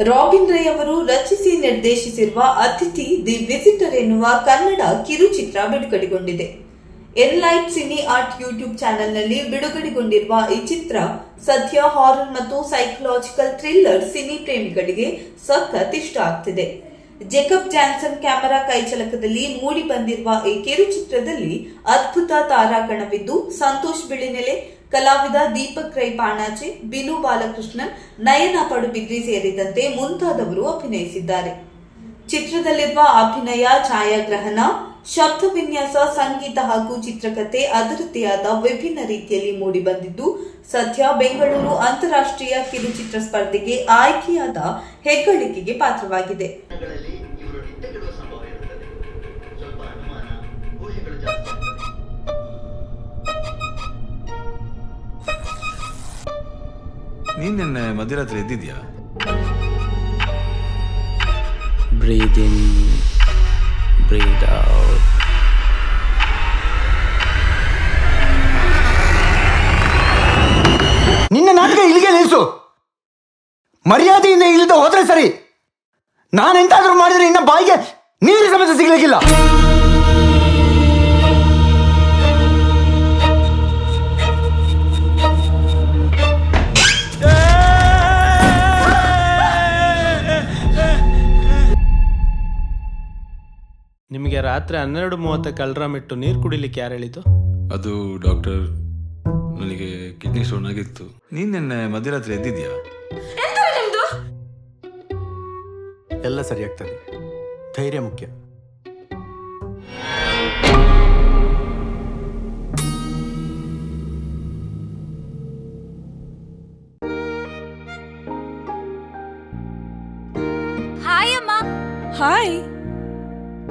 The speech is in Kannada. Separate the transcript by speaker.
Speaker 1: ರಾಬಿನ್ ರೈ ಅವರು ರಚಿಸಿ ನಿರ್ದೇಶಿಸಿರುವ ಅತಿಥಿ ದಿ ವಿಸಿಟರ್ ಎನ್ನುವ ಕನ್ನಡ ಕಿರುಚಿತ್ರ ಬಿಡುಗಡೆಗೊಂಡಿದೆ. ಎನ್ಲೈಟ್ ಸಿನಿ ಆರ್ಟ್ ಯೂಟ್ಯೂಬ್ ಚಾನೆಲ್ನಲ್ಲಿ ಬಿಡುಗಡೆಗೊಂಡಿರುವ ಈ ಚಿತ್ರ ಸದ್ಯ ಹಾರರ್ ಮತ್ತು ಸೈಕಲಾಜಿಕಲ್ ಥ್ರಿಲ್ಲರ್ ಸಿನಿ ಪ್ರೇಮಿಗಳಿಗೆ ಸಖತ್ ಇಷ್ಟ ಆಗ್ತಿದೆ. ಜೇಕಬ್ ಜಾನ್ಸನ್ ಕ್ಯಾಮೆರಾ ಕೈಚಲಕದಲ್ಲಿ ಮೂಡಿ ಬಂದಿರುವ ಈ ಕಿರುಚಿತ್ರದಲ್ಲಿ ಅದ್ಭುತ ತಾರಾಗಣವಿದ್ದು, ಸಂತೋಷ್ ಬಿಳಿನೆಲೆ, ಕಲಾವಿದ ದೀಪಕ್ ರೈ ಪಾಣಾಜಿ ಬಿನು ಬಾಲಕೃಷ್ಣನ್, ನಯನ ಪಡುಬಿದ್ರಿ ಸೇರಿದಂತೆ ಮುಂತಾದವರು ಅಭಿನಯಿಸಿದ್ದಾರೆ. ಚಿತ್ರದಲ್ಲಿರುವ ಅಭಿನಯ, ಛಾಯಾಗ್ರಹಣ, ಶಬ್ದ ವಿನ್ಯಾಸ, ಸಂಗೀತ ಹಾಗೂ ಚಿತ್ರಕಥೆ ಅದರದ್ದೇ ವಿಭಿನ್ನ ರೀತಿಯಲ್ಲಿ ಮೂಡಿಬಂದಿದ್ದು ಸದ್ಯ ಬೆಂಗಳೂರು ಅಂತಾರಾಷ್ಟ್ರೀಯ ಕಿರುಚಿತ್ರ ಸ್ಪರ್ಧೆಗೆ ಆಯ್ಕೆಯಾದ ಹೆಗ್ಗಳಿಕೆಗೆ ಪಾತ್ರವಾಗಿದೆ.
Speaker 2: ನೀನ್ ನಿನ್ನೆ ಮಧ್ಯರಾತ್ರಿ ಎದ್ದಿದ್ಯಾ?
Speaker 3: ಬ್ರೀದ್ ಇನ್ out.
Speaker 4: ನಿನ್ನ ನಾಟಕ ಇಲ್ಲಿಗೆ ನಿಲ್ಲಿಸು ಮರ್ಯಾದೆಯಿಂದ ಇಲ್ಲದ ಹೋದ್ರೆ ಸರಿ. ನಾನೆಂತಾದ್ರೂ ಮಾಡಿದ್ರೆ ಇನ್ನ ಬಾಯಿಗೆ ನೀರು ಸಮಸ್ಯೆ ಸಿಗ್ಲಿಕ್ಕಿಲ್ಲ.
Speaker 3: ನಿಮಗೆ ರಾತ್ರಿ ಹನ್ನೆರಡು ಮೂವತ್ತಕ್ಕೆ ಅಲ್ರಾಮ್ ಇಟ್ಟು ನೀರು ಕುಡಿಲಿಕ್ಕೆ ಯಾರು ಹೇಳಿದ್ದು
Speaker 2: ಅದು ಡಾಕ್ಟರ್ ನನಗೆ ಕಿಡ್ನಿ ಸ್ಟೋನ್ ಆಗಿತ್ತು. ನೀನ್ ನಿನ್ನೆ ಮಧ್ಯರಾತ್ರಿ ಎದ್ದಿದ್ಯಾ?
Speaker 4: ಎಲ್ಲ ಸರಿಯಾಗ್ತದೆ. ಧೈರ್ಯ ಮುಖ್ಯ.
Speaker 5: ಹಾಯ್ ಅಮ್ಮ.
Speaker 6: ಹಾಯ್